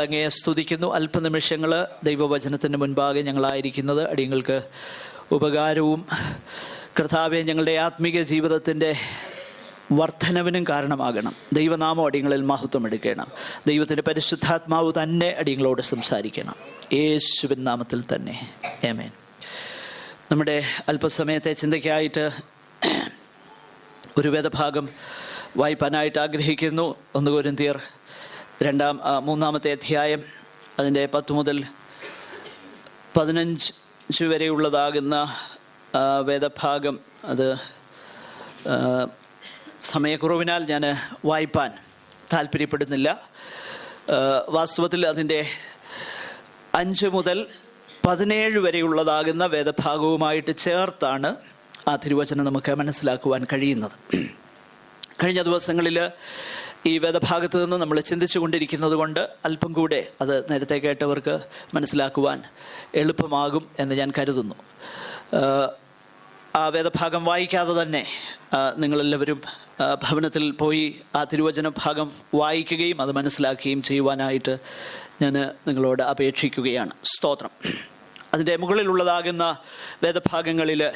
അങ്ങയെ സ്തുതിക്കുന്നു. അല്പനിമിഷങ്ങൾ ദൈവവചനത്തിന് മുൻപാകെ ഞങ്ങളായിരിക്കുന്നത്. അടിയങ്ങൾക്ക് ഉപകാരവും കർത്താവെ ഞങ്ങളുടെ ആത്മീക ജീവിതത്തിന്റെ വർധനവിനും കാരണമാകണം. ദൈവനാമം അടിയങ്ങളിൽ മഹത്വം എടുക്കണം. ദൈവത്തിന്റെ പരിശുദ്ധാത്മാവ് തന്നെ അടിയങ്ങളോട് സംസാരിക്കണം. യേശുവിൻ നാമത്തിൽ തന്നെ. ഏമേൻ നമ്മുടെ അല്പസമയത്തെ ചിന്തയ്ക്കായിട്ട് ഒരു വേദഭാഗം വായിപ്പാനായിട്ട് ആഗ്രഹിക്കുന്നു. ഒന്ന് കോരിന്തിയർ രണ്ടാം മൂന്നാമത്തെ അധ്യായം അതിന്റെ പത്ത് മുതൽ പതിനഞ്ച് വരെയുള്ളതാകുന്ന വേദഭാഗം. അത് സമയക്കുറവിനാൽ ഞാൻ വായിപ്പാൻ താല്പര്യപ്പെടുന്നില്ല. വാസ്തവത്തിൽ അതിന്റെ അഞ്ച് മുതൽ പതിനേഴ് വരെയുള്ളതാകുന്ന വേദഭാഗവുമായിട്ട് ചേർത്താണ് ആ തിരുവചനം നമുക്ക് മനസ്സിലാക്കുവാൻ കഴിയുന്നത്. കഴിഞ്ഞ ദിവസങ്ങളിൽ ഈ വേദഭാഗത്ത് നിന്ന് നമ്മൾ ചിന്തിച്ചു കൊണ്ടിരിക്കുന്നത് കൊണ്ട് അല്പം കൂടെ അത് നേരത്തെ കേട്ടവർക്ക് മനസ്സിലാക്കുവാൻ എളുപ്പമാകും എന്ന് ഞാൻ കരുതുന്നു. ആ വേദഭാഗം വായിക്കാതെ തന്നെ നിങ്ങളെല്ലാവരും ഭവനത്തിൽ പോയി ആ തിരുവചന ഭാഗം വായിക്കുകയും അത് മനസ്സിലാക്കുകയും ചെയ്യുവാനായിട്ട് ഞാൻ നിങ്ങളോട് അപേക്ഷിക്കുകയാണ്. സ്തോത്രം. അതിന്റെ മുകളിലുള്ളതാകുന്ന വേദഭാഗങ്ങളിൽ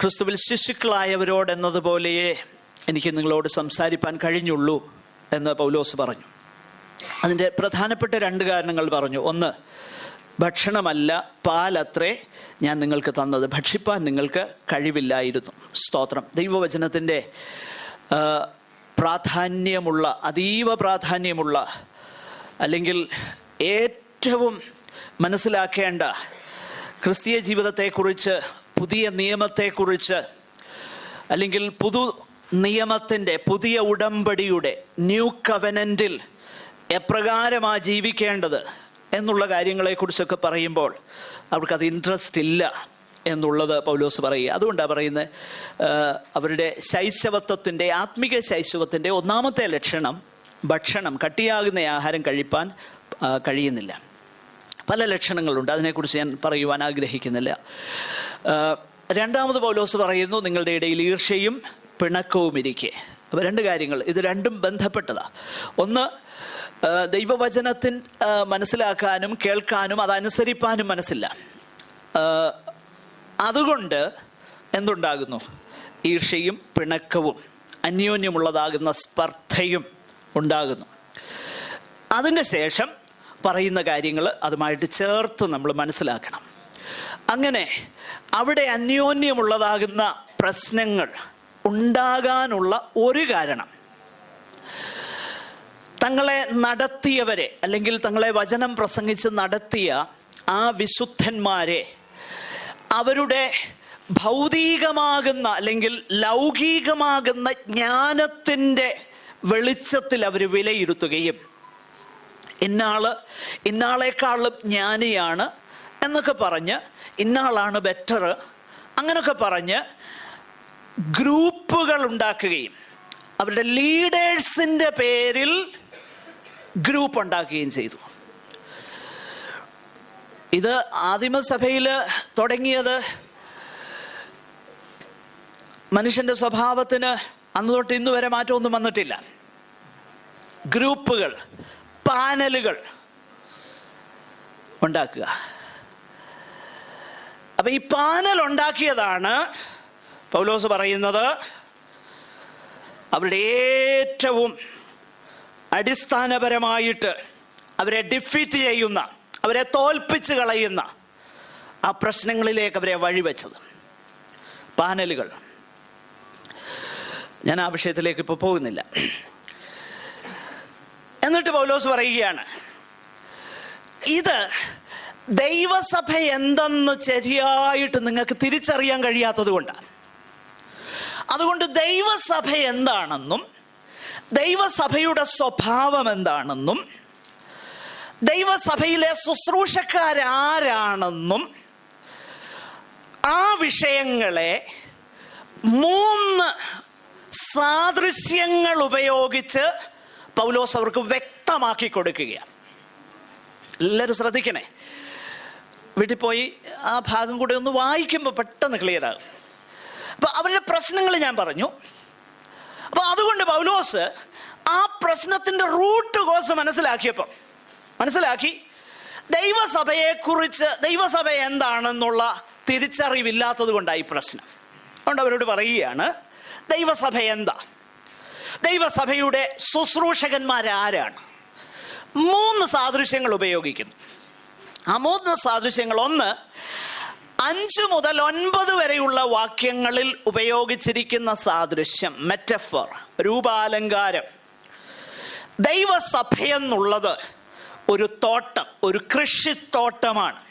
ക്രിസ്തുവിൽ ശിശുക്കളായവരോട് എന്നതുപോലെയേ എനിക്ക് നിങ്ങളോട് സംസാരിപ്പാൻ കഴിഞ്ഞുള്ളൂ എന്ന് പൗലോസ് പറഞ്ഞു. അതിന്റെ പ്രധാനപ്പെട്ട രണ്ട് കാരണങ്ങൾ പറഞ്ഞു. ഒന്ന് ഭക്ഷണമല്ല പാലത്രേ ഞാൻ നിങ്ങൾക്ക് തന്നത്. ഭക്ഷിപ്പാൻ നിങ്ങൾക്ക് കഴിവില്ലായിരുന്നു. സ്തോത്രം. ദൈവവചനത്തിന്റെ പ്രാധാന്യമുള്ള അതീവ പ്രാധാന്യമുള്ള അല്ലെങ്കിൽ ഏറ്റവും മനസ്സിലാക്കേണ്ട ക്രിസ്തീയ ജീവിതത്തെക്കുറിച്ച് പുതിയ നിയമത്തെക്കുറിച്ച് അല്ലെങ്കിൽ പുതു നിയമത്തിന്റെ പുതിയ ഉടമ്പടിയുടെ ന്യൂ കവനന്റിൽ എപ്രകാരമാണ് ജീവിക്കേണ്ടത് എന്നുള്ള കാര്യങ്ങളെക്കുറിച്ചൊക്കെ പറയുമ്പോൾ അവർക്കത് ഇൻട്രസ്റ്റ് ഇല്ല എന്നുള്ളത് പൗലോസ് പറയുക. അതുകൊണ്ടാണ് പറയുന്നത് അവരുടെ ശൈശവത്വത്തിന്റെ ആത്മീക ശൈശവത്തിന്റെ ഒന്നാമത്തെ ലക്ഷണം ഭക്ഷണം കട്ടിയാകുന്ന ആഹാരം കഴിപ്പാൻ കഴിയുന്നില്ല. പല ലക്ഷണങ്ങളുണ്ട് അതിനെക്കുറിച്ച് ഞാൻ പറയുവാൻ ആഗ്രഹിക്കുന്നില്ല. രണ്ടാമത് പൗലോസ് പറയുന്നു നിങ്ങളുടെ ഇടയിൽ ഈർഷ്യയും പിണക്കവും ഇരിക്കെ അപ്പോൾ രണ്ട് കാര്യങ്ങൾ. ഇത് രണ്ടും ബന്ധപ്പെട്ടതാ. ഒന്ന് ദൈവവചനത്തിൻ മനസ്സിലാക്കാനും കേൾക്കാനും അതനുസരിപ്പാനും മനസ്സില്ല. അതുകൊണ്ട് എന്തുണ്ടാകുന്നു? ഈർഷയും പിണക്കവും അന്യോന്യമുള്ളതാകുന്ന സ്പർദ്ധയും ഉണ്ടാകുന്നു. അതിന്റെ ശേഷം പറയുന്ന കാര്യങ്ങൾ അതുമായിട്ട് ചേർത്ത് നമ്മൾ മനസ്സിലാക്കണം. അങ്ങനെ അവിടെ അന്യോന്യമുള്ളതാകുന്ന പ്രശ്നങ്ങൾ ഉണ്ടാകാനുള്ള ഒരു കാരണം. തങ്ങളെ നടത്തിയവരെ അല്ലെങ്കിൽ തങ്ങളെ വചനം പ്രസംഗിച്ച് നടത്തിയ ആ വിശുദ്ധന്മാരെ അവരുടെ ഭൗതികമാകുന്ന അല്ലെങ്കിൽ ലൗകികമാകുന്ന ജ്ഞാനത്തിന്റെ വെളിച്ചത്തിൽ അവർ വിലയിരുത്തുകയും ഇന്നാൾ ഇന്നാളെക്കാളും ജ്ഞാനിയാണ് എന്നൊക്കെ പറഞ്ഞ് ഇന്നാളാണ് ബെറ്റർ അങ്ങനൊക്കെ പറഞ്ഞ് ഗ്രൂപ്പുകൾ ഉണ്ടാക്കുകയും അവരുടെ ലീഡേഴ്സിന്റെ പേരിൽ ഗ്രൂപ്പ് ഉണ്ടാക്കുകയും ചെയ്തു. ഇത് ആദിമസഭയിൽ തുടങ്ങിയത് മനുഷ്യന്റെ സ്വഭാവത്തിന് അന്ന് തൊട്ട് ഇന്ന് വരെ മാറ്റമൊന്നും വന്നിട്ടില്ല. ഗ്രൂപ്പുകൾ പാനലുകൾ ഉണ്ടാക്കുക. അപ്പം ഈ പാനൽ ഉണ്ടാക്കിയതാണ് പൗലോസ് പറയുന്നത് അവരുടെ ഏറ്റവും അടിസ്ഥാനപരമായിട്ട് അവരെ ഡിഫീറ്റ് ചെയ്യുന്ന അവരെ തോൽപ്പിച്ച് കളയുന്ന ആ പ്രശ്നങ്ങളിലേക്ക് അവരെ വഴിവെച്ചത്. പാനലുകൾ. ഞാൻ ആ വിഷയത്തിലേക്ക് ഇപ്പോൾ പോകുന്നില്ല. എന്നിട്ട് പൗലോസ് പറയുകയാണ് ഇത് ദൈവസഭ എന്തെന്ന് ശരിയായിട്ട് നിങ്ങൾക്ക് തിരിച്ചറിയാൻ കഴിയാത്തത് കൊണ്ടാണ്. അതുകൊണ്ട് ദൈവസഭ എന്താണെന്നും ദൈവസഭയുടെ സ്വഭാവം എന്താണെന്നും ദൈവസഭയിലെ ശുശ്രൂഷക്കാരാരാണെന്നും ആ വിഷയങ്ങളെ മൂന്ന് സാദൃശ്യങ്ങൾ ഉപയോഗിച്ച് പൗലോസ് അവർക്ക് വ്യക്തമാക്കി കൊടുക്കുകയാണ്. എല്ലാവരും ശ്രദ്ധിക്കണേ. വീട്ടിൽ പോയി ആ ഭാഗം കൂടെ ഒന്ന് വായിക്കുമ്പോൾ പെട്ടെന്ന് ക്ലിയർ ആകും. അപ്പൊ അവരുടെ പ്രശ്നങ്ങൾ ഞാൻ പറഞ്ഞു. അപ്പൊ അതുകൊണ്ട് പൗലോസ് ആ പ്രശ്നത്തിന്റെ റൂട്ട് കോസ് മനസ്സിലാക്കിയപ്പം മനസ്സിലാക്കി ദൈവസഭയെക്കുറിച്ച് ദൈവസഭ എന്താണെന്നുള്ള തിരിച്ചറിവില്ലാത്തത് കൊണ്ടായി പ്രശ്നം. അതുകൊണ്ട് അവരോട് പറയുകയാണ് ദൈവസഭ എന്താ? ദൈവസഭയുടെ ശുശ്രൂഷകന്മാരാരാണ്. മൂന്ന് സാദൃശ്യങ്ങൾ ഉപയോഗിക്കുന്നു. ആ മൂന്ന് സാദൃശ്യങ്ങൾ ഒന്ന് അഞ്ച് മുതൽ ഒൻപത് വരെയുള്ള വാക്യങ്ങളിൽ ഉപയോഗിച്ചിരിക്കുന്ന സാദൃശ്യം മെറ്റഫർ രൂപാലങ്കാരം. ദൈവസഭയെന്നുള്ളത് ഒരു തോട്ടം ഒരു കൃഷിത്തോട്ടമാണ്.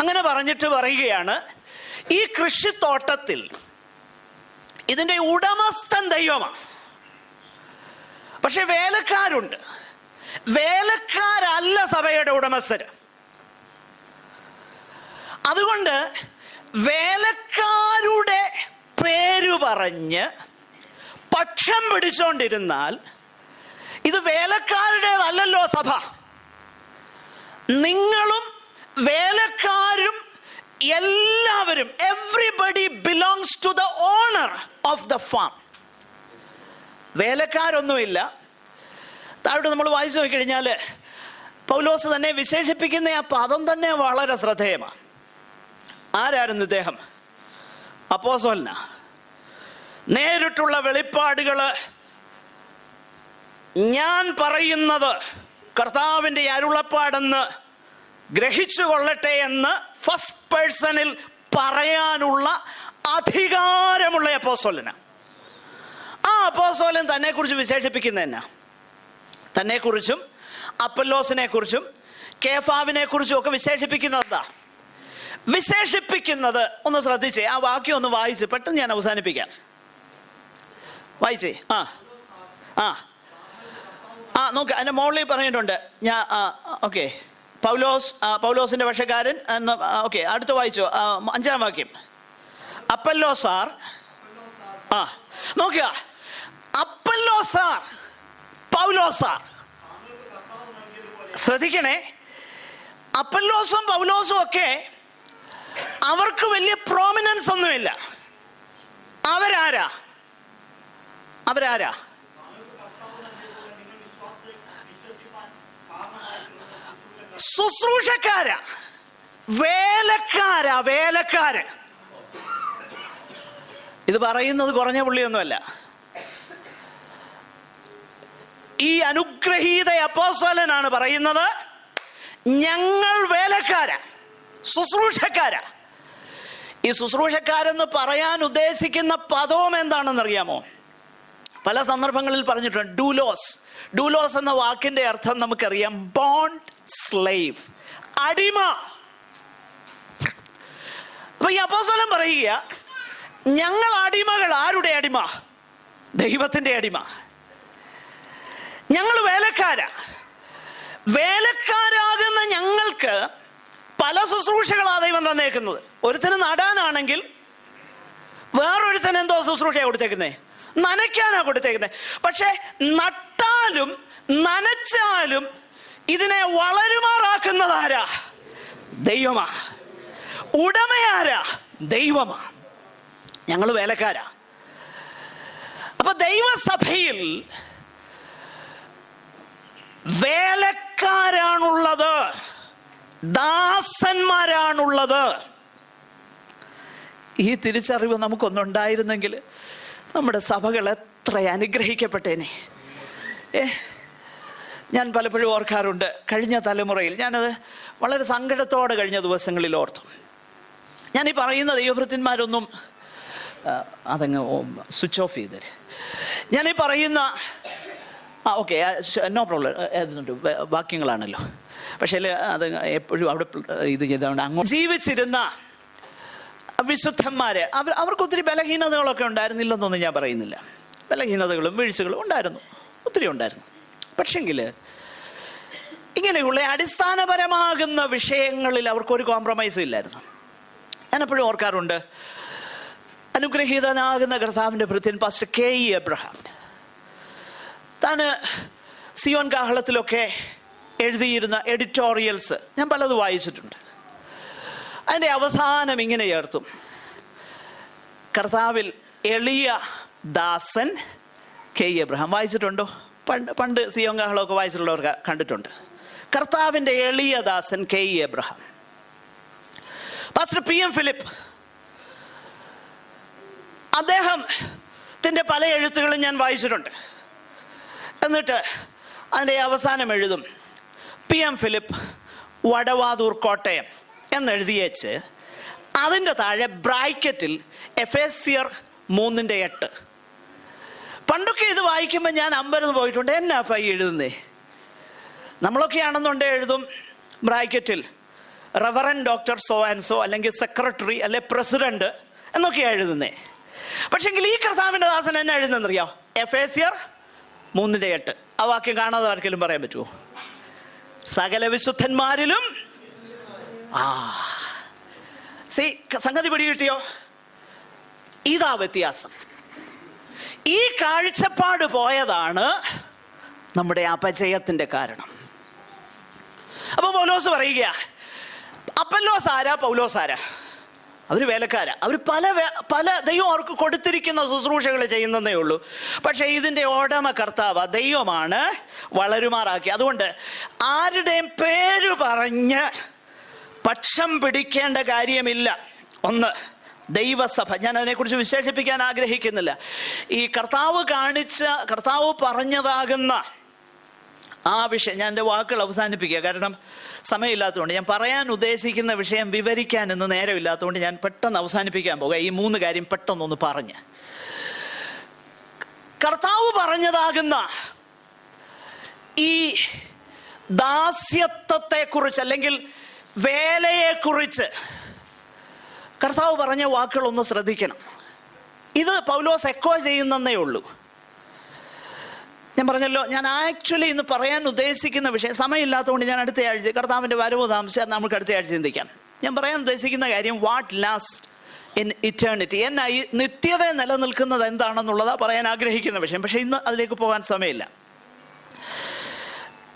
അങ്ങനെ പറഞ്ഞിട്ട് പറയുകയാണ് ഈ കൃഷിത്തോട്ടത്തിൽ ഇതിന്റെ ഉടമസ്ഥൻ ദൈവമാണ്. പക്ഷെ വേലക്കാരുണ്ട്. വേലക്കാരല്ല സഭയുടെ ഉടമസ്ഥര്. അതുകൊണ്ട് വേലക്കാരുടെ പേര് പറഞ്ഞ് പക്ഷം പിടിച്ചോണ്ടിരുന്നാൽ ഇത് വേലക്കാരുടേതല്ലല്ലോ സഭ. നിങ്ങളും വേലക്കാരും എല്ലാവരും everybody belongs to the owner of the farm വേലക്കാരൊന്നുമില്ല. താഴോട്ട് നമ്മൾ വായിച്ചു നോക്കിക്കഴിഞ്ഞാൽ പൗലോസ് തന്നെ വിശേഷിപ്പിക്കുന്ന ആ പദം തന്നെ വളരെ ശ്രദ്ധേയമാണ്. ആരായിരുന്നു ഇദ്ദേഹം? അപ്പോസോലിന നേരിട്ടുള്ള വെളിപ്പാടുകൾ ഞാൻ പറയുന്നത് കർത്താവിന്റെ അരുളപ്പാടെന്ന് ഗ്രഹിച്ചു കൊള്ളട്ടെ എന്ന് ഫസ്റ്റ് പേഴ്സണിൽ പറയാനുള്ള അധികാരമുള്ള അപ്പോസോലിന ആ അപ്പോസോലൻ തന്നെക്കുറിച്ച് വിശേഷിപ്പിക്കുന്ന തന്നെ കുറിച്ചും അപ്പല്ലോസിനെ കുറിച്ചും കേഫാവിനെ കുറിച്ചും ഒക്കെ വിശേഷിപ്പിക്കുന്നത് എന്താ വിശേഷിപ്പിക്കുന്നത് ഒന്ന് ശ്രദ്ധിച്ചേ. ആ വാക്യം ഒന്ന് വായിച്ച് പെട്ടെന്ന് ഞാൻ അവസാനിപ്പിക്കാം. വായിച്ചേ? ആ. ആ. ആ നോക്ക് അതിന്റെ മുകളിൽ പറഞ്ഞിട്ടുണ്ട്. ഞാൻ ഓക്കെ. പൗലോസ് പൗലോസിന്റെ പക്ഷക്കാരൻ എന്ന് ഓക്കെ അടുത്ത് വായിച്ചു. അഞ്ചാം വാക്യം. Apollo sir. ആ. നോക്കുക. Apollo sir. Paulo sir. ശ്രദ്ധിക്കണേ. അപ്പല്ലോസും പൗലോസും ഒക്കെ അവർക്ക് വലിയ പ്രോമിനൻസ് ഒന്നുമില്ല. അവരാരാ? അവരാരാ? ശുശ്രൂഷക്കാരാ. വേലക്കാരാ വേലക്കാര്. ഇത് പറയുന്നത് കുറഞ്ഞ പുള്ളിയൊന്നുമല്ല. ഈ അനുഗ്രഹീത അപ്പോസ്വലനാണ് പറയുന്നത് ഞങ്ങൾ വേലക്കാരാ ശുശ്രൂഷക്കാരാ. ഈ ശുശ്രൂഷക്കാരെന്ന് പറയാൻ ഉദ്ദേശിക്കുന്ന പദവും എന്താണെന്നറിയാമോ? പല സന്ദർഭങ്ങളിൽ പറഞ്ഞിട്ടുണ്ട് ഡൂലോസ് ഡൂലോസ് എന്ന വാക്കിന്റെ അർത്ഥം നമുക്കറിയാം ബോണ്ട് സ്ലേവ് അടിമ. അപ്പൊ ഈ അപ്പോസ്വലം പറയുക ഞങ്ങൾ അടിമകൾ ആരുടെ അടിമ? ദൈവത്തിന്റെ അടിമ. ഞങ്ങൾ വേലക്കാരാ. വേലക്കാരാകുന്ന ഞങ്ങൾക്ക് പല ശുശ്രൂഷകളാണ് ദൈവം തന്നേക്കുന്നത്. ഒരുത്തന് നടാനാണെങ്കിൽ വേറൊരുത്തന് എന്തോ ശുശ്രൂഷയാണ് കൊടുത്തേക്കുന്നേ? നനയ്ക്കാനാ കൊടുത്തേക്കുന്നത് പക്ഷെ നട്ടാലും നനച്ചാലും ഇതിനെ വളരുമാറാക്കുന്നതാരാ? ദൈവമാ. ഉടമയാരാ? ദൈവമാ. ഞങ്ങൾ വേലക്കാരാ. അപ്പൊ ദൈവസഭയിൽ വേലക്കാരാണുള്ളത് ദാസന്മാരാണുള്ളത്. ഈ തിരിച്ചറിവ് നമുക്കൊന്നുണ്ടായിരുന്നെങ്കിൽ നമ്മുടെ സഭകൾ എത്ര അനുഗ്രഹിക്കപ്പെട്ടേനെ. ഏ ഞാൻ പലപ്പോഴും ഓർക്കാറുണ്ട് കഴിഞ്ഞ തലമുറയിൽ ഞാനത് വളരെ സങ്കടത്തോടെ കഴിഞ്ഞ ദിവസങ്ങളിൽ ഓർത്തു. ഞാൻ ഈ പറയുന്ന ദൈവഭൃത്യന്മാരൊന്നും അതങ്ങ് സ്വിച്ച് ഓഫ് ചെയ്തേരെ. ഈ പറയുന്ന ആ ഓക്കെ നോ പ്രോബ്ലം വാക്യങ്ങളാണല്ലോ. പക്ഷേ അത് എപ്പോഴും അവിടെ ഇത് ചെയ്തുകൊണ്ട് അങ്ങോട്ട് ജീവിച്ചിരുന്ന വിശുദ്ധന്മാരെ അവർ അവർക്ക് ഒത്തിരി ബലഹീനതകളൊക്കെ ഉണ്ടായിരുന്നില്ലെന്നൊന്നും ഞാൻ പറയുന്നില്ല. ബലഹീനതകളും വീഴ്ചകളും ഉണ്ടായിരുന്നു ഒത്തിരി ഉണ്ടായിരുന്നു. പക്ഷെങ്കിൽ ഇങ്ങനെയുള്ള അടിസ്ഥാനപരമാകുന്ന വിഷയങ്ങളിൽ അവർക്കൊരു കോംപ്രമൈസും ഇല്ലായിരുന്നു. ഞാൻ എപ്പോഴും ഓർക്കാറുണ്ട് അനുഗ്രഹീതനാകുന്ന കർത്താവിന്റെ ഭൃത്യൻ പാസ്റ്റർ കെ ഇ എബ്രഹാം താൻ സിയോൻ കാഹളത്തിലൊക്കെ എഴുതിയിരുന്ന എഡിറ്റോറിയൽസ് ഞാൻ പലത് വായിച്ചിട്ടുണ്ട്. അതിന്റെ അവസാനം ഇങ്ങനെ ചേർത്തും. കർത്താവിൽ എളിയ ദാസൻ കെ. എബ്രഹാം. വായിച്ചിട്ടുണ്ടോ? പണ്ട് പണ്ട് സിയോൻ കാഹളമൊക്കെ വായിച്ചിട്ടുള്ളവർ കണ്ടിട്ടുണ്ട്. കർത്താവിന്റെ എളിയ ദാസൻ K. Abraham. Pastor P. M. Philip. അദ്ദേഹത്തിന്റെ പല എഴുത്തുകളും ഞാൻ വായിച്ചിട്ടുണ്ട്. എന്നിട്ട് അതിന്റെ അവസാനം എഴുതും. പി എം ഫിലിപ്പ് വടവാതൂർ കോട്ടയം എന്നെഴുതിയേച്ച് അതിന്റെ താഴെ ബ്രാക്കറ്റിൽ എഫ് എസ് സിയർ മൂന്നിന്റെ എട്ട്. പണ്ടൊക്കെ ഇത് വായിക്കുമ്പോൾ ഞാൻ അമ്പരന്ന് പോയിട്ടുണ്ട് എന്നാ പൈ എഴുതുന്നേ? നമ്മളൊക്കെ ആണെന്നുണ്ടേ എഴുതും ബ്രാക്കറ്റിൽ reverend doctor so and so അല്ലെങ്കിൽ സെക്രട്ടറി അല്ലെ പ്രസിഡന്റ് എന്നൊക്കെയാണ് എഴുതുന്നേ. പക്ഷെങ്കിൽ ഈ കർത്താവിന്റെ ദാസൻ എന്നെ എഴുതുന്നറിയോ? എഫ് എ സിയർ മൂന്നിന്റെ എട്ട്. ആ വാക്യം കാണാതെ ആർക്കെങ്കിലും പറയാൻ പറ്റുമോ സകല വിശുദ്ധന്മാരിലും ആ. സി സംഗതി പിടി കിട്ടിയോ ഇതാ വ്യത്യാസം. ഈ കാഴ്ചപ്പാട് പോയതാണ് നമ്മുടെ അപജയത്തിന്റെ കാരണം. അപ്പൊ പൗലോസ് പറയുക അപ്പല്ലോസ് ആരാ പൗലോസ് ആരാ അവർ വേലക്കാര. അവർ പല പല ദൈവം അവർക്ക് കൊടുത്തിരിക്കുന്ന ശുശ്രൂഷകൾ ചെയ്യുന്നതേ ഉള്ളൂ. പക്ഷേ ഇതിന്റെ ഓടമ കർത്താവ് ദൈവമാണ് വളരുമാറാക്കി. അതുകൊണ്ട് ആരുടെയും പേര് പറഞ്ഞ് പക്ഷം പിടിക്കേണ്ട കാര്യമില്ല. ഒന്ന് ദൈവസഭ. ഞാൻ അതിനെക്കുറിച്ച് വിശേഷിപ്പിക്കാൻ ആഗ്രഹിക്കുന്നില്ല. ഈ കർത്താവ് കാണിച്ച കർത്താവ് പറഞ്ഞതാകുന്ന ആ വിഷയം ഞാൻ എന്റെ വാക്കുകൾ അവസാനിപ്പിക്കുക. കാരണം സമയമില്ലാത്തതുകൊണ്ട് ഞാൻ പറയാൻ ഉദ്ദേശിക്കുന്ന വിഷയം വിവരിക്കാൻ ഇന്ന് നേരമില്ലാത്തതുകൊണ്ട് ഞാൻ പെട്ടെന്ന് അവസാനിപ്പിക്കാൻ പോകുക. ഈ മൂന്ന് കാര്യം പെട്ടെന്നൊന്ന് പറഞ്ഞ്. കർത്താവ് പറഞ്ഞതാകുന്ന ഈ ദാസ്യത്വത്തെക്കുറിച്ച് അല്ലെങ്കിൽ വേലയെക്കുറിച്ച് കർത്താവ് പറഞ്ഞ വാക്കുകളൊന്ന് ശ്രദ്ധിക്കണം. ഇത് പൗലോസ് എക്കോ ചെയ്യുന്നതേ ഉള്ളൂ. ഞാൻ പറഞ്ഞല്ലോ ഞാൻ ആക്ച്വലി ഇന്ന് പറയാൻ ഉദ്ദേശിക്കുന്ന വിഷയം സമയമില്ലാത്തതുകൊണ്ട് ഞാൻ അടുത്ത ആഴ്ച കർത്താവിന്റെ വരവ് താമസിച്ചാൽ നമുക്ക് അടുത്ത ആഴ്ച ചിന്തിക്കാം. ഞാൻ പറയാൻ ഉദ്ദേശിക്കുന്ന കാര്യം വാട്ട് ലാസ്റ്റ് ഇൻ ഇറ്റേണിറ്റി എന്നാ ഈ നിത്യത നിലനിൽക്കുന്നത് എന്താണെന്നുള്ളതാ പറയാൻ ആഗ്രഹിക്കുന്ന വിഷയം. പക്ഷേ ഇന്ന് അതിലേക്ക് പോകാൻ സമയമില്ല.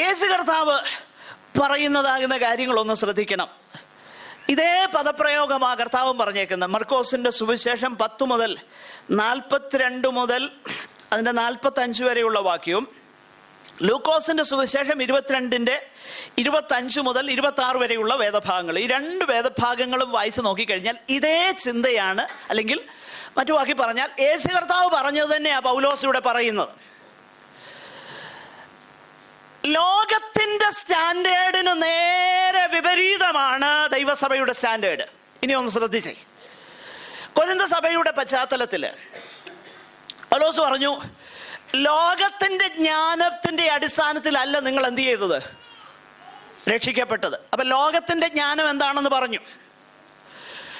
യേശു കർത്താവ് പറയുന്നതാകുന്ന കാര്യങ്ങളൊന്ന് ശ്രദ്ധിക്കണം. ഇതേ പദപ്രയോഗമാ കർത്താവും പറഞ്ഞേക്കുന്നത്. മർക്കോസിന്റെ സുവിശേഷം പത്ത് മുതൽ നാൽപ്പത്തിരണ്ട് മുതൽ അതിന്റെ നാൽപ്പത്തി അഞ്ച് വരെയുള്ള വാക്യവും ലൂക്കോസിന്റെ സുവിശേഷം ഇരുപത്തിരണ്ടിന്റെ ഇരുപത്തഞ്ച് മുതൽ ഇരുപത്തി ആറ് വരെയുള്ള വേദഭാഗങ്ങൾ. ഈ രണ്ട് വേദഭാഗങ്ങളും വായിച്ച് നോക്കിക്കഴിഞ്ഞാൽ ഇതേ ചിന്തയാണ് അല്ലെങ്കിൽ മറ്റു വാക്കി പറഞ്ഞാൽ യേശു കർത്താവ് പറഞ്ഞത് തന്നെയാണ് പൗലോസ് ഇവിടെ പറയുന്നത്. ലോകത്തിന്റെ സ്റ്റാൻഡേർഡിന് നേരെ വിപരീതമാണ് ദൈവസഭയുടെ സ്റ്റാൻഡേർഡ്. ഇനി ഒന്ന് ശ്രദ്ധിച്ചേ. കൊരിന്ത സഭയുടെ പശ്ചാത്തലത്തിൽ പൗലോസ് പറഞ്ഞു ലോകത്തിന്റെ ജ്ഞാനത്തിന്റെ അടിസ്ഥാനത്തിലല്ല നിങ്ങൾ എന്ത് ചെയ്തത്? രക്ഷിക്കപ്പെട്ടത്. അപ്പൊ ലോകത്തിന്റെ ജ്ഞാനം എന്താണെന്ന് പറഞ്ഞു.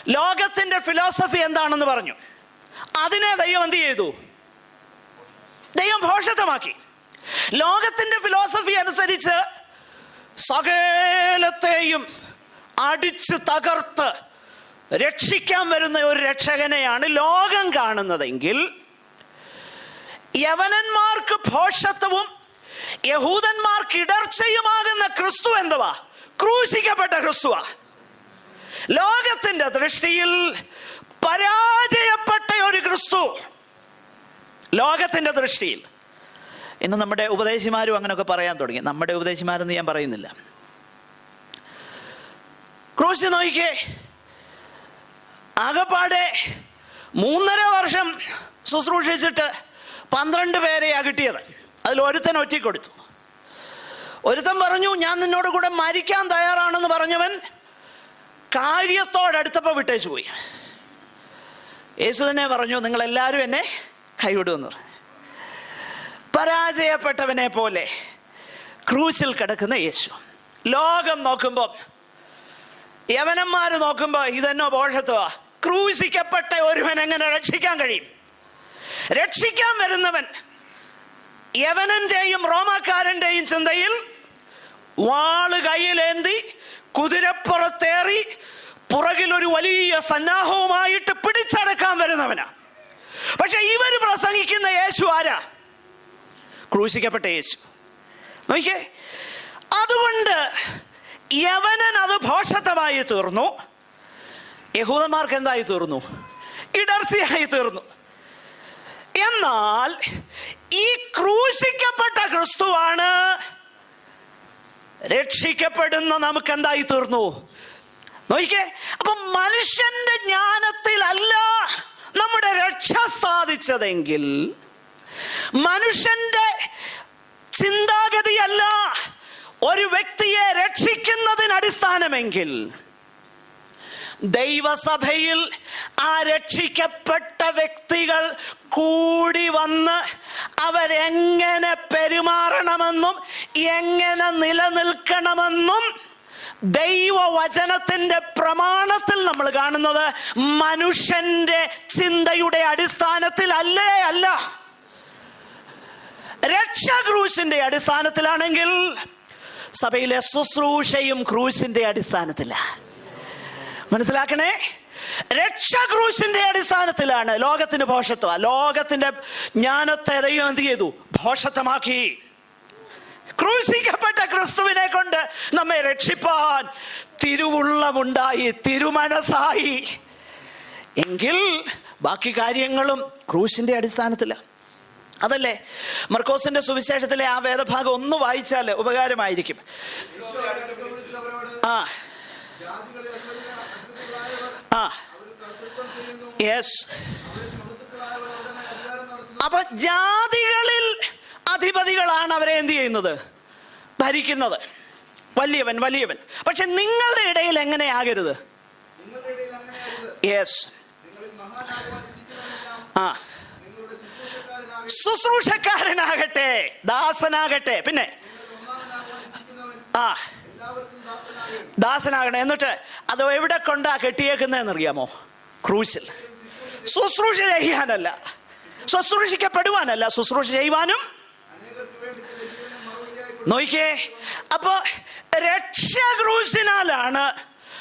ലോകത്തിന്റെ ഫിലോസഫി എന്താണെന്ന് പറഞ്ഞു. അതിനെ ദൈവം എന്ത് ചെയ്തു? ദൈവം ഭോഷത്വമാക്കി ലോകത്തിന്റെ ഫിലോസഫി അനുസരിച്ച് സകലത്തെയും അടിച്ച് തകർത്ത് രക്ഷിക്കാൻ വരുന്ന ഒരു രക്ഷകനെയാണ് ലോകം കാണുന്നതെങ്കിൽ യവനന്മാർക്ക് ഭോഷത്വവും യഹൂദന്മാർക്ക് ഇടർച്ചയുമാകുന്ന ക്രിസ്തു എന്തുവാ? ക്രൂശിക്കപ്പെട്ട ക്രിസ്തുവാ. ലോകത്തിന്റെ ദൃഷ്ടിയിൽ പരാജയപ്പെട്ട ഒരു ക്രിസ്തു. ലോകത്തിന്റെ ദൃഷ്ടിയിൽ. ഇന്ന് നമ്മുടെ ഉപദേശിമാരും അങ്ങനെയൊക്കെ പറയാൻ തുടങ്ങി. നമ്മുടെ ഉപദേശിമാരെന്ന് ഞാൻ പറയുന്നില്ല. ക്രൂശ് നോക്കിക്കേ. ആകപ്പാടെ മൂന്നര വർഷം ശുശ്രൂഷിച്ചിട്ട് പന്ത്രണ്ട് പേരെയാ കിട്ടിയത്. അതിൽ ഒരുത്തൻ ഒറ്റിക്കൊടുത്തു. ഒരുത്തൻ പറഞ്ഞു ഞാൻ നിന്നോട് കൂടെ മരിക്കാൻ തയ്യാറാണെന്ന് പറഞ്ഞവൻ കാര്യത്തോടടുത്തപ്പോൾ വിട്ടേച്ചു പോയി. യേശു തന്നെ പറഞ്ഞു നിങ്ങളെല്ലാവരും എന്നെ കൈവിടുമെന്ന് പറഞ്ഞു. പരാജയപ്പെട്ടവനെ പോലെ ക്രൂശിൽ കിടക്കുന്ന യേശു. ലോകം നോക്കുമ്പോൾ യവനന്മാർ നോക്കുമ്പോൾ ഇതെന്നോ ബോഷത്വമാ ക്രൂശിക്കപ്പെട്ട ഒരുവൻ എങ്ങനെ രക്ഷിക്കാൻ കഴിയും? രക്ഷിക്കാൻ വരുന്നവൻ യവനന്റെയും റോമാക്കാരന്റെയും ചിന്തയിൽ വാൾ കയ്യിലേന്തി കുതിരപ്പുറത്തേറി പുറകിൽ ഒരു വലിയ സന്നാഹവുമായിട്ട് പിടിച്ചടക്കാൻ വരുന്നവനാ. പക്ഷെ ഇവർ പ്രസംഗിക്കുന്ന യേശു ആരാ? ക്രൂശിക്കപ്പെട്ട യേശു. നോക്കിയേ അതുകൊണ്ട് യവനൻ അത് ഭോഷത്തമായി തീർന്നു. യഹൂദന്മാർക്ക് എന്തായി തീർന്നു? ഇടർച്ചയായി തീർന്നു. എന്നാൽ ഈ ക്രൂശിക്കപ്പെട്ട ക്രിസ്തുവാണ് രക്ഷിക്കപ്പെടുന്ന നമുക്ക് എന്തായി തീർന്നു? നോക്കിക്കേ അപ്പൊ മനുഷ്യന്റെ ജ്ഞാനത്തിലല്ല നമ്മുടെ രക്ഷ സാധിച്ചതെങ്കിൽ മനുഷ്യന്റെ ചിന്താഗതിയല്ല ഒരു വ്യക്തിയെ രക്ഷിക്കുന്നതിന് അടിസ്ഥാനമെങ്കിൽ ദൈവസഭയിൽ ആ രക്ഷിക്കപ്പെട്ട വ്യക്തികൾ കൂടി വന്ന് അവരെങ്ങനെ പെരുമാറണമെന്നും എങ്ങനെ നിലനിൽക്കണമെന്നും ദൈവവചനത്തിന്റെ പ്രമാണത്തിൽ നമ്മൾ കാണുന്നത് മനുഷ്യന്റെ ചിന്തയുടെ അടിസ്ഥാനത്തിൽ അല്ലേ. അല്ല രക്ഷക്രൂശിന്റെ അടിസ്ഥാനത്തിലാണെങ്കിൽ സഭയിലെ ശുശ്രൂഷയും ക്രൂശിന്റെ അടിസ്ഥാനത്തിലാണ് മനസ്സിലാക്കണേ? രക്ഷ ക്രൂശിന്റെ അടിസ്ഥാനത്തിലാണ് ലോകത്തിന്റെ ഭോഷത്വം ലോകത്തിന്റെ ജ്ഞാനത്തെ ദൈവം എന്ത് ചെയ്തു? ഭോഷത്വമാക്കി ക്രൂശിക്കപ്പെട്ട ക്രിസ്തുവിനെ കൊണ്ട് നമ്മെ രക്ഷിപ്പാൻ തിരുവുള്ളമുണ്ടായി തിരുമനസായി എങ്കിൽ ബാക്കി കാര്യങ്ങളും ക്രൂശിന്റെ അടിസ്ഥാനത്തിലാണ് അതല്ലേ? മർക്കോസിന്റെ സുവിശേഷത്തിലെ ആ വേദഭാഗം ഒന്ന് വായിച്ചാൽ ഉപകാരമായിരിക്കും. ആ. യെസ് അപ്പൊ ജാതികളിൽ അധിപതികളാണ് അവരെ എന്ത് ചെയ്യുന്നത്? ഭരിക്കുന്നത്. വലിയവൻ വലിയവൻ. പക്ഷെ നിങ്ങളുടെ ഇടയിൽ എങ്ങനെയാകരുത്. യെസ് ആ. ശുശ്രൂഷക്കാരനാകട്ടെ. ദാസനാകട്ടെ. പിന്നെ? ആ. ദാസനാകണം. എന്നിട്ട് അത് എവിടെ കൊണ്ടാ കെട്ടിയേക്കുന്നതെന്ന് അറിയാമോ ക്രൂശിൽ. ശുശ്രൂഷ ചെയ്യാനല്ല ശുശ്രൂഷിക്കപ്പെടുവാനല്ല ശുശ്രൂഷ ചെയ്യുവാനും. നോയിക്കേ അപ്പോ രക്ഷ ക്രൂശിനാലാണ്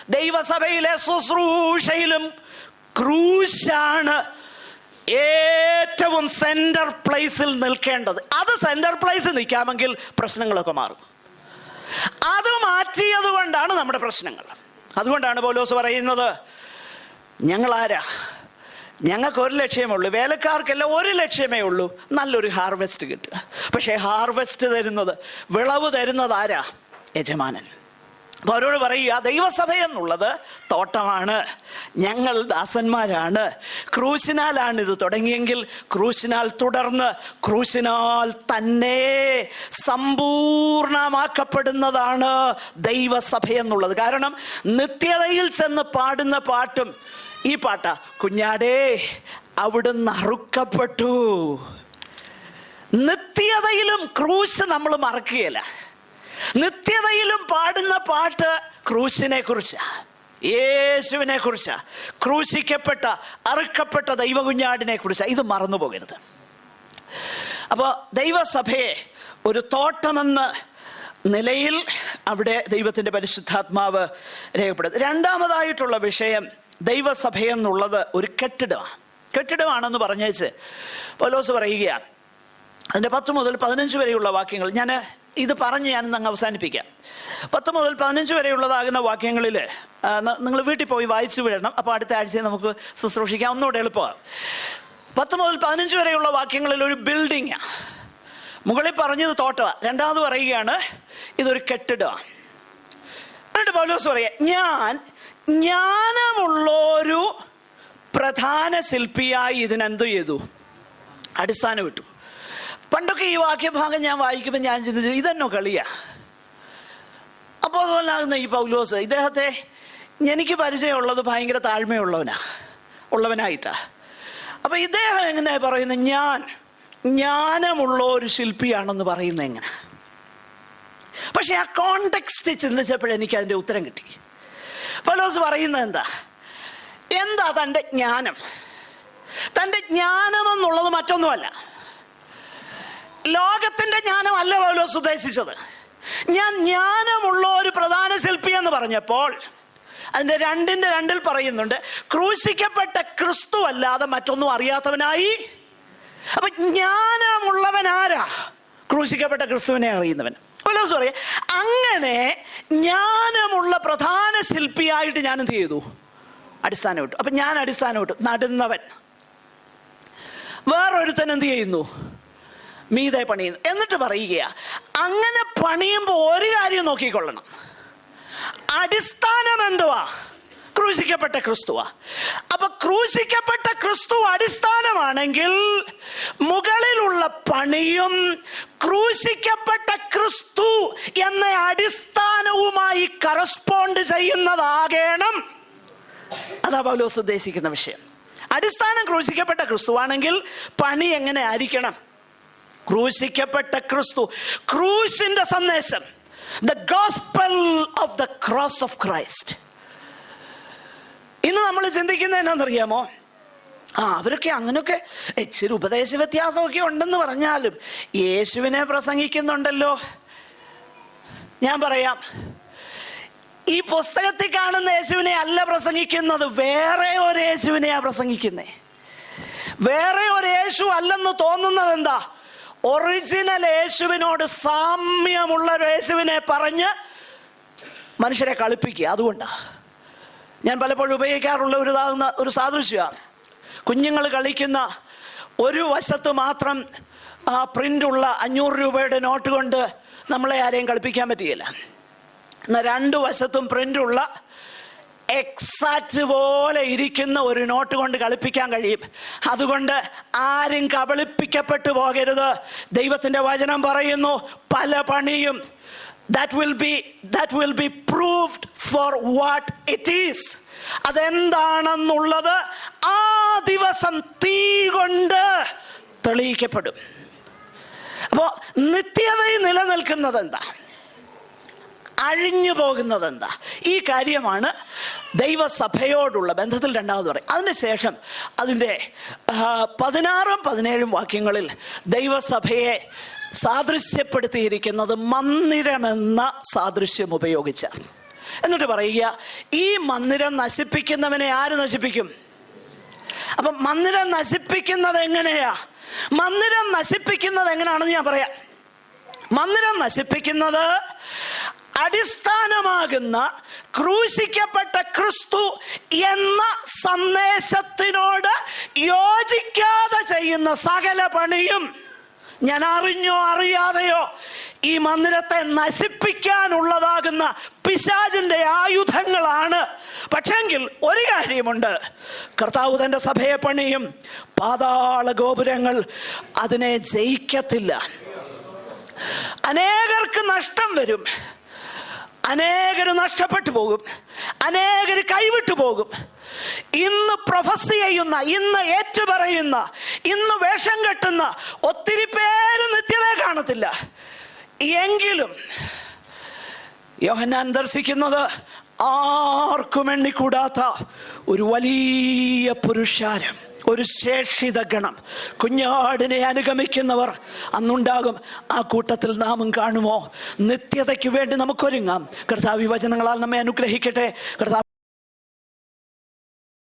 ദൈവസഭയിലെ ശുശ്രൂഷയിലും ക്രൂശാണ് ഏറ്റവും സെന്റർ പ്ലേസിൽ നിൽക്കേണ്ടത്. അത് സെന്റർ പ്ലേസിൽ നിൽക്കാമെങ്കിൽ പ്രശ്നങ്ങളൊക്കെ മാറും. അത് മാറ്റിയത് കൊണ്ടാണ് നമ്മുടെ പ്രശ്നങ്ങൾ. അതുകൊണ്ടാണ് പോലോസ് പറയുന്നത് ഞങ്ങൾ ആരാ ഞങ്ങൾക്ക് ഒരു ലക്ഷ്യമേ ഉള്ളൂ വേലക്കാർക്കെല്ലാം ഒരു ലക്ഷ്യമേ ഉള്ളൂ നല്ലൊരു ഹാർവെസ്റ്റ് കിട്ടുക. പക്ഷേ ഹാർവെസ്റ്റ് തരുന്നത് വിളവ് തരുന്നത് ആരാ? യജമാനൻ. അപ്പോൾ അവരോട് പറയുക ദൈവസഭ എന്നുള്ളത് തോട്ടമാണ്. ഞങ്ങൾ ദാസന്മാരാണ്. ക്രൂശിനാലാണ് ഇത് തുടങ്ങിയെങ്കിൽ ക്രൂശിനാൽ തുടർന്ന് ക്രൂശിനാൽ തന്നെ സമ്പൂർണമാക്കപ്പെടുന്നതാണ് ദൈവസഭ എന്നുള്ളത്. കാരണം നിത്യതയിൽ ചെന്ന് പാടുന്ന പാട്ടും ഈ പാട്ട കുഞ്ഞാടേ അവിടുന്ന് അറുക്കപ്പെട്ടു. നിത്യതയിലും ക്രൂശ് നമ്മൾ മറക്കുകയില്ല. നിത്യതയിലും പാടുന്ന പാട്ട് ക്രൂശിനെ കുറിച്ചാണ് യേശുവിനെ കുറിച്ചാ ക്രൂശിക്കപ്പെട്ട അറുക്കപ്പെട്ട ദൈവകുഞ്ഞാടിനെ കുറിച്ചാ. ഇത് മറന്നു പോകരുത്. അപ്പോൾ ദൈവസഭയെ ഒരു തോട്ടമെന്ന നിലയിൽ അവിടെ ദൈവത്തിന്റെ പരിശുദ്ധാത്മാവ് രേഖപ്പെടുത്തും. രണ്ടാമതായിട്ടുള്ള വിഷയം ദൈവസഭയെന്നുള്ളത് ഒരു കെട്ടിടമാണ്. കെട്ടിടമാണെന്ന് പറഞ്ഞേച്ച് പൗലോസ് പറയുകയാണ്. അതിന്റെ പത്ത് മുതൽ പതിനഞ്ച് വരെയുള്ള വാക്യങ്ങൾ ഞാൻ ഇത് പറഞ്ഞ് ഞാൻ അങ്ങ് അവസാനിപ്പിക്കാം. പത്ത് മുതൽ പതിനഞ്ച് വരെയുള്ളതാകുന്ന വാക്യങ്ങളിൽ നിങ്ങൾ വീട്ടിൽ പോയി വായിച്ചു വിടണം. അപ്പോൾ അടുത്ത ആഴ്ച നമുക്ക് ശുശ്രൂഷിക്കാം. ഒന്നുകൂടെ എളുപ്പമാണ്. പത്ത് മുതൽ പതിനഞ്ച് വരെയുള്ള വാക്യങ്ങളിൽ ഒരു ബിൽഡിംഗ് മുകളിൽ പറഞ്ഞത് തോട്ടമാണ്. രണ്ടാമത് പറയുകയാണ് ഇതൊരു കെട്ടിടമാണ്. എന്നിട്ട് പൗലോസ് പറയാം ഞാൻ ജ്ഞാനമുള്ളൊരു പ്രധാന ശില്പിയായി ഇതിനെന്തു ചെയ്തു? അടിസ്ഥാനം ഇട്ടു പണ്ടൊക്കെ ഈ വാക്യഭാഗം ഞാൻ വായിക്കുമ്പോൾ ഞാൻ ചിന്തിച്ചു ഇതെന്നോ കളിയാ? അപ്പോൾ അതുപോലാകുന്ന ഈ പൗലോസ് ഇദ്ദേഹത്തെ എനിക്ക് പരിചയമുള്ളത് ഭയങ്കര താഴ്മയുള്ളവനാ ഉള്ളവനായിട്ടാ. അപ്പൊ ഇദ്ദേഹം എങ്ങനെ പറയുന്നത് ഞാൻ ജ്ഞാനമുള്ള ഒരു ശില്പിയാണെന്ന് പറയുന്നത് എങ്ങനെ? പക്ഷെ ആ കോണ്ടെക്സ്റ്റ് ചിന്തിച്ചപ്പോൾ എനിക്ക് അതിന്റെ ഉത്തരം കിട്ടി. പൗലോസ് പറയുന്നത് എന്താ? എന്താ തന്റെ ജ്ഞാനം? തന്റെ ജ്ഞാനം എന്നുള്ളത് മറ്റൊന്നുമല്ല. ലോകത്തിന്റെ ജ്ഞാനമല്ല പൗലോസ് ഉദ്ദേശിച്ചത്. ഞാൻ ജ്ഞാനമുള്ള ഒരു പ്രധാന ശില്പി എന്ന് പറഞ്ഞപ്പോൾ അതിന്റെ രണ്ടിന്റെ രണ്ടിൽ പറയുന്നുണ്ട് ക്രൂശിക്കപ്പെട്ട ക്രിസ്തു അല്ലാതെ മറ്റൊന്നും അറിയാത്തവനായി. അപ്പൊ ജ്ഞാനമുള്ളവൻ ആരാ? ക്രൂശിക്കപ്പെട്ട ക്രിസ്തുവിനെ അറിയുന്നവൻ. പൗലോസ് പറയാ അങ്ങനെ ജ്ഞാനമുള്ള പ്രധാന ശില്പിയായിട്ട് ഞാൻ എന്ത് ചെയ്തു? അടിസ്ഥാനം ഇട്ടു അപ്പൊ ഞാൻ അടിസ്ഥാനം ഇട്ടു നടുന്നവൻ. വേറൊരുത്തൻ എന്ത് ചെയ്യുന്നു? മീതെ പണിയുന്നു. എന്നിട്ട് പറയുക അങ്ങനെ പണിയുമ്പോൾ ഒരു കാര്യം നോക്കിക്കൊള്ളണം. അടിസ്ഥാനം എന്തുവാ? ക്രൂശിക്കപ്പെട്ട ക്രിസ്തുവ. അപ്പൊ ക്രൂശിക്കപ്പെട്ട ക്രിസ്തു അടിസ്ഥാനമാണെങ്കിൽ മുകളിലുള്ള പണിയും ക്രൂശിക്കപ്പെട്ട ക്രിസ്തു എന്ന അടിസ്ഥാനവുമായി കറസ്പോണ്ട് ചെയ്യുന്നതാകണം. അതാ പൗലോസ് ഉദ്ദേശിക്കുന്ന വിഷയം. അടിസ്ഥാനം ക്രൂശിക്കപ്പെട്ട ക്രിസ്തുവാണെങ്കിൽ പണി എങ്ങനെ ആയിരിക്കണം? ക്രൂശിക്കപ്പെട്ട ക്രിസ്തു. ക്രൂശിന്റെ സന്ദേശം. The gospel of the cross of Christ ഇന്ന് നമ്മൾ ചിന്തിക്കുന്നത് എന്നാണെന്നറിയാമോ? ആ അവരൊക്കെ അങ്ങനെയൊക്കെ ഇച്ചിരി ഉപദേശ വ്യത്യാസമൊക്കെ ഉണ്ടെന്ന് പറഞ്ഞാലും യേശുവിനെ പ്രസംഗിക്കുന്നുണ്ടല്ലോ. ഞാൻ പറയാം ഈ പുസ്തകത്തിൽ കാണുന്ന യേശുവിനെ അല്ല പ്രസംഗിക്കുന്നത് വേറെ ഒരു യേശുവിനെയാ പ്രസംഗിക്കുന്നേ. വേറെ ഒരു യേശു അല്ലെന്ന് തോന്നുന്നത് എന്താ? ഒറിജിനൽ യേശുവിനോട് സാമ്യമുള്ള ഒരു യേശുവിനെ പറഞ്ഞ് മനുഷ്യരെ കളിപ്പിക്കുക അതുകൊണ്ടാ. ഞാൻ പലപ്പോഴും ഉപയോഗിക്കാറുള്ള ഒരു ഒരു സാദൃശ്യമാണ്. കുഞ്ഞുങ്ങൾ കളിക്കുന്ന ഒരു വശത്ത് മാത്രം ആ പ്രിന്റുള്ള അഞ്ഞൂറ് രൂപയുടെ നോട്ട് കൊണ്ട് നമ്മളെ ആരെയും കളിപ്പിക്കാൻ പറ്റുകയില്ല. എന്നാൽ രണ്ട് വശത്തും പ്രിന്റുള്ള എക്സാക്റ്റ് പോലെ ഇരിക്കുന്ന ഒരു നോട്ട് കൊണ്ട് കളിപ്പിക്കാൻ കഴിയും. അതുകൊണ്ട് ആരും കബളിപ്പിക്കപ്പെട്ടു പോകരുത്. ദൈവത്തിന്റെ വചനം പറയുന്നു പല പണിയും that will be that will be proved for what it is അതെന്താണെന്നുള്ളത് ആ ദിവസം തീ കൊണ്ട് തെളിയിക്കപ്പെടും. അപ്പോൾ നിത്യതയിൽ നിലനിൽക്കുന്നത് എന്താ? അഴിഞ്ഞു പോകുന്നത് എന്താ? ഈ കാര്യമാണ് ദൈവസഭയോടുള്ള ബന്ധത്തിൽ രണ്ടാമത് പറയും. അതിനുശേഷം അതിന്റെ പതിനാറും പതിനേഴും വാക്യങ്ങളിൽ ദൈവസഭയെ സാദൃശ്യപ്പെടുത്തിയിരിക്കുന്നത് മന്ദിരമെന്ന സാദൃശ്യം ഉപയോഗിച്ച. എന്നിട്ട് പറയുക ഈ മന്ദിരം നശിപ്പിക്കുന്നവനെ ആര് നശിപ്പിക്കും? അപ്പം മന്ദിരം നശിപ്പിക്കുന്നത് എങ്ങനെയാ? മന്ദിരം നശിപ്പിക്കുന്നത് എങ്ങനെയാണെന്ന് ഞാൻ പറയാം. മന്ദിരം നശിപ്പിക്കുന്നത് അടിസ്ഥാനമാകുന്ന ക്രൂശിക്കപ്പെട്ട ക്രിസ്തു എന്ന സന്ദേശത്തിനോട് യോജിക്കാതെ ചെയ്യുന്ന സകല പണിയും ഞാൻ അറിഞ്ഞോ അറിയാതെയോ ഈ മന്ദിരത്തെ നശിപ്പിക്കാനുള്ളതാകുന്ന പിശാചിന്റെ ആയുധങ്ങളാണ്. പക്ഷെങ്കിൽ ഒരു കാര്യമുണ്ട്. കർത്താവ് തന്റെ സഭയെ പണിയും. പാതാള ഗോപുരങ്ങൾ അതിനെ ജയിക്കത്തില്ല. അനേകർക്ക് നഷ്ടം വരും. അനേകർ നഷ്ടപ്പെട്ടു പോകും. അനേകർ കൈവിട്ടു പോകും. ഇന്ന് പ്രൊഫസ് ചെയ്യുന്ന ഇന്ന് ഏറ്റുപറയുന്ന ഇന്ന് വേഷം കെട്ടുന്ന ഒത്തിരി പേര് നിത്യത കാണത്തില്ല. എങ്കിലും യോഹനാൻ ദർശിക്കുന്നത് ആർക്കും എണ്ണിക്കൂടാത്ത ഒരു വലിയ പുരുഷാരം ഒരു ശേഷിത ഗണം. കുഞ്ഞാടിനെ അനുഗമിക്കുന്നവർ അന്നുണ്ടാകും. ആ കൂട്ടത്തിൽ നാമും കാണുമോ? നിത്യതയ്ക്ക് വേണ്ടി നമുക്കൊരുങ്ങാം. കർത്താവ് വചനങ്ങളാൽ നമ്മെ അനുഗ്രഹിക്കട്ടെ. കർത്താവ്